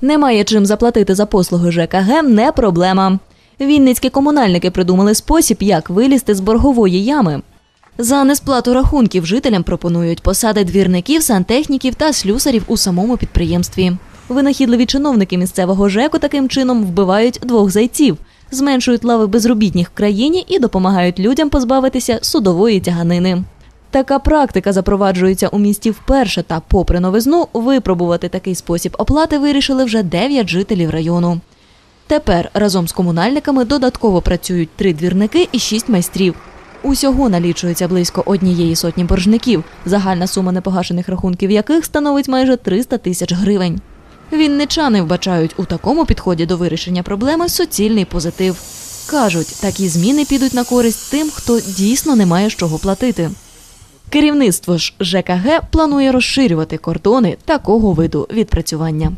Немає чим заплатити за послуги ЖКГ не проблема. Вінницькі комунальники придумали спосіб, як вилізти з боргової ями. За несплату рахунків жителям пропонують посади двірників, сантехніків та слюсарів у самому підприємстві. Винахідливі чиновники місцевого ЖЕКу таким чином вбивають двох зайців, зменшують лави безробітних в країні і допомагають людям позбавитися судової тяганини. Така практика запроваджується у місті вперше, та, попри новизну, випробувати такий спосіб оплати вирішили вже 9 жителів району. Тепер разом з комунальниками додатково працюють три двірники і шість майстрів. Усього налічується близько однієї сотні боржників, загальна сума непогашених рахунків яких становить майже 300 тисяч гривень. Вінничани вбачають у такому підході до вирішення проблеми суцільний позитив. Кажуть, такі зміни підуть на користь тим, хто дійсно не має з чого платити. Керівництво ж ЖКГ планує розширювати кордони такого виду відпрацювання.